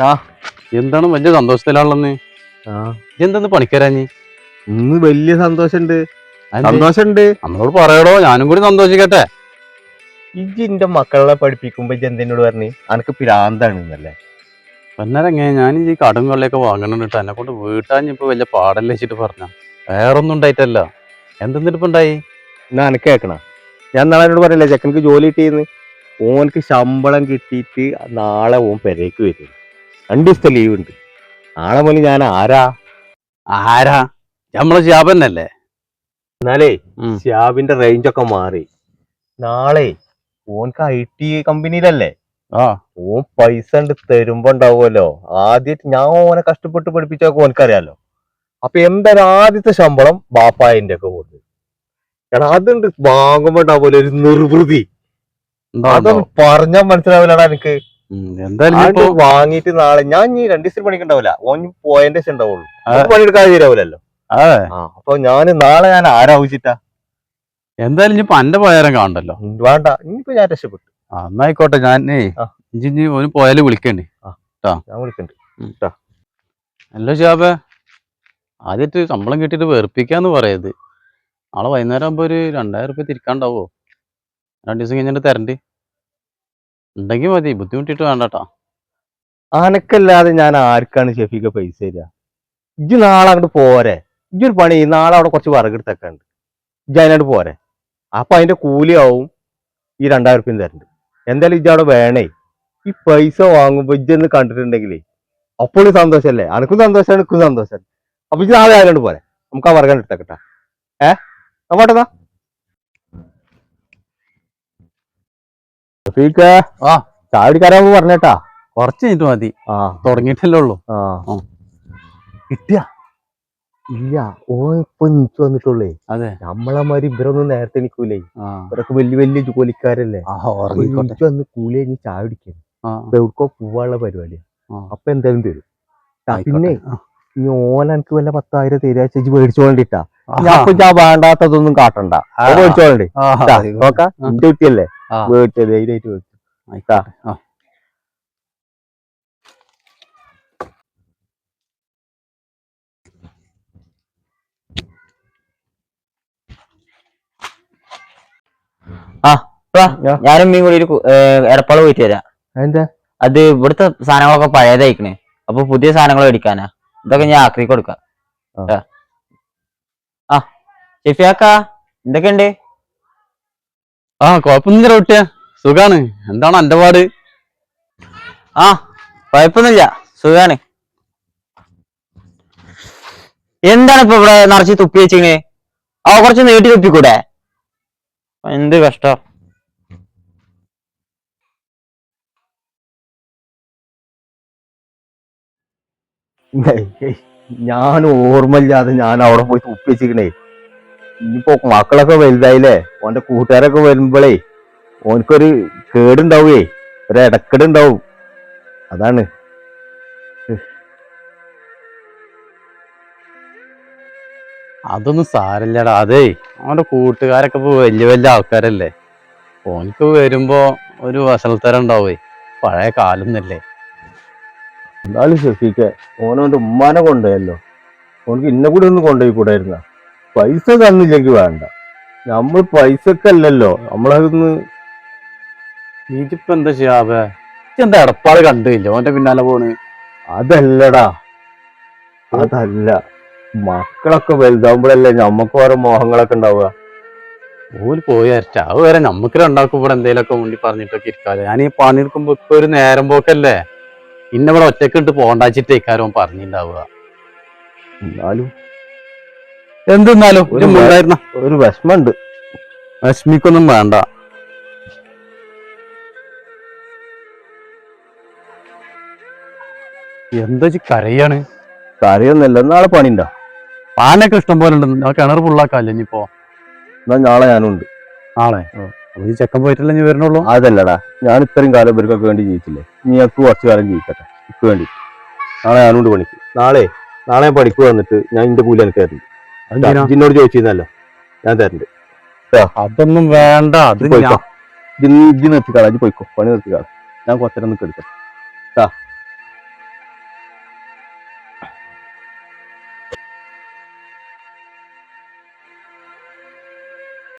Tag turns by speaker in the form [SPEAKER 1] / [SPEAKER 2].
[SPEAKER 1] ആ.
[SPEAKER 2] എന്താണ് വലിയ സന്തോഷത്തിലാണെന്ന്
[SPEAKER 1] ആ.
[SPEAKER 2] എന്തെന്ന് നീ?
[SPEAKER 1] ഇന്ന് വലിയ സന്തോഷണ്ട്. സന്തോഷണ്ട്.
[SPEAKER 2] നമ്മളോട് പറയടോ ഞാനും കൂടി സന്തോഷിക്കട്ടെ.
[SPEAKER 1] ഇജ്ജ് എന്റെ മക്കളെ പഠിപ്പിക്കുമ്പോ ഇജ്ജ് എന്തിനോട് പറഞ്ഞു അനക്ക് പിരാന്താണ് എന്നല്ലേ
[SPEAKER 2] അന്നേരം എങ്ങനെ? ഞാൻ ഈ കടും വെള്ളയൊക്കെ വാങ്ങണിട്ട് എന്നെ കൊണ്ട് വീട്ടാഞ്ഞിപ്പോ വലിയ പാടല്ലേ വെച്ചിട്ട് പറഞ്ഞ. വേറൊന്നും ഉണ്ടായിട്ടല്ല. എന്തെന്നിട്ടിപ്പോ ഉണ്ടായി?
[SPEAKER 1] എന്നാ അനക്ക് കേക്കണ? ഞാൻ നാളെ എന്നോട് പറയല്ലേ ചെക്കനക്ക് ജോലി കിട്ടിയെന്ന്. ഓനക്ക് ശമ്പളം കിട്ടിയിട്ട് നാളെ ഓൻ പെരേക്ക് വരും. രണ്ട് ദിവസത്തെ ലീവ് ഉണ്ട്. നാളെ മുതൽ ഞാൻ ആരാ?
[SPEAKER 2] ആരാ? നമ്മളെ ഷാബന്നല്ലേ
[SPEAKER 1] എന്നാലേ
[SPEAKER 2] ശ്യാബിന്റെ
[SPEAKER 1] റേഞ്ചൊക്കെ റേഞ്ച് ഒക്കെ മാറി. നാളെ ഓൻക്ക് ഐ ടി കമ്പനിയിലല്ലേ
[SPEAKER 2] ആ.
[SPEAKER 1] ഓൻ പൈസ ഉണ്ട് തരുമ്പോ ഉണ്ടാവുമല്ലോ. ആദ്യമായിട്ട് ഞാൻ ഓനെ കഷ്ടപ്പെട്ട് പഠിപ്പിച്ചൊക്കെ ഓനക്കറിയാലോ അപ്പൊ എന്തായാലും ആദ്യത്തെ ശമ്പളം ബാപ്പായന്റെ ഒക്കെ കൊടുത്തു. എടാ അതുണ്ട് വാങ്ങുമ്പോ ഉണ്ടാവുമല്ലോ ഒരു നിർവൃതി. അതൊന്നും പറഞ്ഞാൽ മനസ്സിലാവില്ലടാ എനിക്ക്.
[SPEAKER 2] എന്തായാലും വാങ്ങിട്ട്
[SPEAKER 1] വാങ്ങിയിട്ട് നാളെ ഞാൻ ഈ രണ്ടു ദിവസം പണിക്കുണ്ടാവില്ല ഓൻ പോയതിന്റെ ശേഷം ഉണ്ടാവുള്ളൂ. നമുക്ക് തീരാവില്ലല്ലോ അപ്പൊ ഞാൻ നാളെ ഞാൻ ആരാവശ്യട്ടാ
[SPEAKER 2] എന്തായാലും ഇനിയിപ്പോ അന്റെ പോയാലും കാണണ്ടല്ലോ.
[SPEAKER 1] വേണ്ട. ഇനിയിപ്പോ ഞാൻ രക്ഷപ്പെട്ടു.
[SPEAKER 2] എന്നായിക്കോട്ടെ
[SPEAKER 1] ഞാൻ.
[SPEAKER 2] ഇഞ്ചി ഒരു പോയാലും വിളിക്കണ്ടേ.
[SPEAKER 1] ഞാൻ വിളിക്കണ്ട്.
[SPEAKER 2] അല്ലോ ഷാബേ ആദ്യത്തെ ശമ്പളം കിട്ടിയിട്ട് വെറുപ്പിക്കാന്ന് പറയത് നാളെ വൈകുന്നേരം ആകുമ്പോ ഒരു രണ്ടായിരം റുപ്യ തിരിക്കാണ്ടാവോ? രണ്ടു ദിവസം കഴിഞ്ഞിട്ട് തരണ്ട്. ഉണ്ടെങ്കിൽ മതി ബുദ്ധിമുട്ടിട്ട് വേണ്ടട്ടാ.
[SPEAKER 1] അനക്കല്ലാതെ ഞാൻ ആർക്കാണ് ഷെഫിക്ക് പൈസ തരിക? ഇജ്ജ് നാളെ അങ്ങോട്ട് പോരെ. ഇജ്ജൊരു പണി നാളെ അവിടെ കുറച്ച് വിറകെടുത്തൊക്കെ ഉണ്ട് ഇജ്ജ് അതിനോട് പോരെ. അപ്പൊ അതിന്റെ കൂലിയാവും ഈ രണ്ടായിരം റുപ്യം തരണ്ട്. എന്തായാലും ഇജ്ജ് അവിടെ വേണേ. ഈ പൈസ വാങ്ങുമ്പോ ഇജ്ജെന്ന് കണ്ടിട്ടുണ്ടെങ്കിലേ അപ്പോഴും സന്തോഷല്ലേ? അനക്കും സന്തോഷമാണ് എനിക്കും സന്തോഷമാണ് അപ്പൊ ഇജ്ജ് നാളെ ആരോട് പോരെ. നമുക്ക് ആ വർഗം എടുത്തേക്കട്ടാ ഏ? ഷെഫീക്ക്
[SPEAKER 2] ആ.
[SPEAKER 1] ചാടിക്കാരാകുമ്പോ പറഞ്ഞേട്ടാ.
[SPEAKER 2] കുറച്ച് കഴിഞ്ഞിട്ട് മതി.
[SPEAKER 1] ആ.
[SPEAKER 2] തുടങ്ങിയിട്ടല്ലേ ഉള്ളൂ.
[SPEAKER 1] ആ. കിട്ടിയ? ഇല്ല ഓ ഇപ്പൊ നിച്ചു വന്നിട്ടുള്ളേ.
[SPEAKER 2] അതെ.
[SPEAKER 1] നമ്മളെ മാതിരി ഇവരൊന്നും നേരത്തെ നിക്കൂലേ.
[SPEAKER 2] ആ.
[SPEAKER 1] ഇവരൊക്കെ വലിയ വലിയ ജോലിക്കാരല്ലേ.
[SPEAKER 2] ആ
[SPEAKER 1] അപ്പൊ
[SPEAKER 2] ഉറങ്ങിക്കോട്ടെ.
[SPEAKER 1] നിച്ചു വന്ന് കൂലി കഴിഞ്ഞ് ചായ കുടിക്കാൻ
[SPEAKER 2] ആ.
[SPEAKER 1] ഇപ്പൊ എവിടേക്കോ പോവാനുള്ള പരിപാടിയാ.
[SPEAKER 2] ആ.
[SPEAKER 1] അപ്പൊ എന്തായാലും തരും. ആ,
[SPEAKER 2] ആയിക്കോട്ടെ.
[SPEAKER 1] പിന്നെ
[SPEAKER 2] ആ.
[SPEAKER 1] ഈ ഓൻ എനിക്ക് വല്ല പത്തായിരം തരാ ചേച്ചി മേടിച്ചോണ്ടിട്ടാ
[SPEAKER 2] ആ,
[SPEAKER 1] ഞാൻ ഞാൻ വേണ്ടാത്തതൊന്നും കാട്ടണ്ട.
[SPEAKER 2] ആ,
[SPEAKER 1] അത് മേടിച്ചോളണ്ടേ
[SPEAKER 2] ആ, ആയിക്കോട്ടെ.
[SPEAKER 1] നോക്കാം.
[SPEAKER 2] ആ.
[SPEAKER 1] കുട്ടിയല്ലേ? മേടിച്ചത് ധൈര്യമായിട്ട്
[SPEAKER 2] ആയിക്കോട്ടെ. ആ.
[SPEAKER 3] ഞാനും മീൻ കൂടി ഒരു എടപ്പാൾ പോയിട്ട് വരാം.
[SPEAKER 1] എന്താ
[SPEAKER 3] അത് ഇവിടുത്തെ സാധനങ്ങളൊക്കെ പഴയതായിക്കണേ. അപ്പൊ പുതിയ സാധനങ്ങൾ മേടിക്കാനാ. ഇതൊക്കെ ഞാൻ ആക്രി കൊടുക്കാം.
[SPEAKER 1] ആ.
[SPEAKER 3] ഷെഫിയാക്ക എന്തൊക്കെയുണ്ട്?
[SPEAKER 2] ആ കുഴപ്പമൊന്നുമില്ല കുട്ടിയ. സുഖാണ്. എന്താണ് എന്റെ പാട്?
[SPEAKER 3] ആ കുഴപ്പമൊന്നുമില്ല സുഖാണ്. എന്താണ് ഇപ്പൊ ഇവിടെ നിറച്ച് തുപ്പി വെച്ചിങ്ങനെ? ആ കുറച്ച് നീട്ടി തുപ്പിക്കൂടെ? എന്ത് കഷ്ടം.
[SPEAKER 1] ഞാൻ ഓർമ്മയില്ലാതെ ഞാൻ അവിടെ പോയി തുപ്പി വെച്ചിക്കണേ ഇനിയിപ്പോ മക്കളൊക്കെ വലുതായില്ലേ? ഓന്റെ കൂട്ടുകാരൊക്കെ വരുമ്പോഴേ ഓനക്കൊരു കേടുണ്ടാവേ ഒരു ഇടക്കേടുണ്ടാവും അതാണ്.
[SPEAKER 2] അതൊന്നും സാരല്ലടാ. അതേ അവന്റെ കൂട്ടുകാരൊക്കെ ഇപ്പൊ വലിയ വലിയ ആൾക്കാരല്ലേ? ഓനിക്ക് വരുമ്പോ ഒരു വസലത്തരം ഉണ്ടാവേ പഴയ കാലം എന്നല്ലേ
[SPEAKER 1] എന്നാലും ഷെഫീക്ക് ഓനോന്റെ ഉമ്മാനെ കൊണ്ടുപോയല്ലോ. ഓനക്ക് ഇന്നെ കൂടെ ഒന്ന് കൊണ്ടുപോയി കൂടായിരുന്ന പൈസ തന്നില്ലെങ്കിൽ വേണ്ട. നമ്മൾ പൈസക്കല്ലല്ലോ. നമ്മളതൊന്ന്
[SPEAKER 2] നീജിപ്പോ എന്താ ചെയ്യാവേ എന്താ എടപ്പാട് കണ്ടില്ല? ഓന്റെ പിന്നാലെ പോണ്.
[SPEAKER 1] അതല്ലടാ. അതല്ല. മക്കളൊക്കെ വലുതാവുമ്പോഴല്ലേ നമ്മക്ക് ഓരോ മോഹങ്ങളൊക്കെ ഉണ്ടാവുക.
[SPEAKER 2] ഓൽ പോയി അരച്ച. അത് വരെ നമുക്ക് രണ്ടാക്കും ഇവിടെ എന്തെങ്കിലുമൊക്കെ മുണ്ടി പറഞ്ഞിട്ടൊക്കെ ഇരിക്കാതെ ഞാൻ ഈ പണിയെടുക്കുമ്പോ ഇപ്പൊ ഒരു നേരം പോക്കല്ലേ? ഇന്നിവിടെ ഒറ്റക്കിട്ട് ഒറ്റയ്ക്ക് ഇട്ട് പോണ്ടാച്ചിട്ട് ഇക്കാരും പറഞ്ഞിണ്ടാവുക.
[SPEAKER 1] എന്നാലും
[SPEAKER 2] എന്തെന്നാലും ഒരു
[SPEAKER 1] ഒരു
[SPEAKER 2] വിഷമിക്കൊന്നും വേണ്ട. എന്താ ചി കരയാണ്.
[SPEAKER 1] കരയൊന്നല്ല നാളെ പണിണ്ടോ
[SPEAKER 2] പാനൊക്കെ ഇഷ്ടം പോലെ ഉണ്ട് ആ കിണർ ഫുള്ളാക്കല്ലേ ഇനിയിപ്പോ
[SPEAKER 1] എന്നാ നാളെ ഞാനുണ്ട്.
[SPEAKER 2] നാളെ? അപ്പൊ ഈ ചെക്കൻ പോയിട്ടല്ലേ ഇനി വരണുള്ളൂ
[SPEAKER 1] അതല്ലടാ ഞാൻ ഇത്രയും കാലം ഇവർക്കൊക്കെ വേണ്ടി ജീവിച്ചില്ലേ? നീക്ക് കുറച്ച് കാലം ജീവിക്കട്ടെ ഇപ്പൊ വേണ്ടി. നാളെ ഞാനുണ്ട് പണിക്ക്. നാളെ നാളെ ഞാൻ പഠിക്കുക വന്നിട്ട് ഞാൻ ഇന്റെ കൂലി എനിക്ക് തരുന്നു? ജിന്നോട് ചോദിച്ചിരുന്നല്ലോ. ഞാൻ തരണ്ട്.
[SPEAKER 2] അതൊന്നും വേണ്ട. അത്
[SPEAKER 1] നിർത്തിക്കാളാ. പോയിക്കോ. പണി നിർത്തിക്കാളാ. ഞാൻ കുറച്ചേരം നിൽക്ക് എടുക്കാം.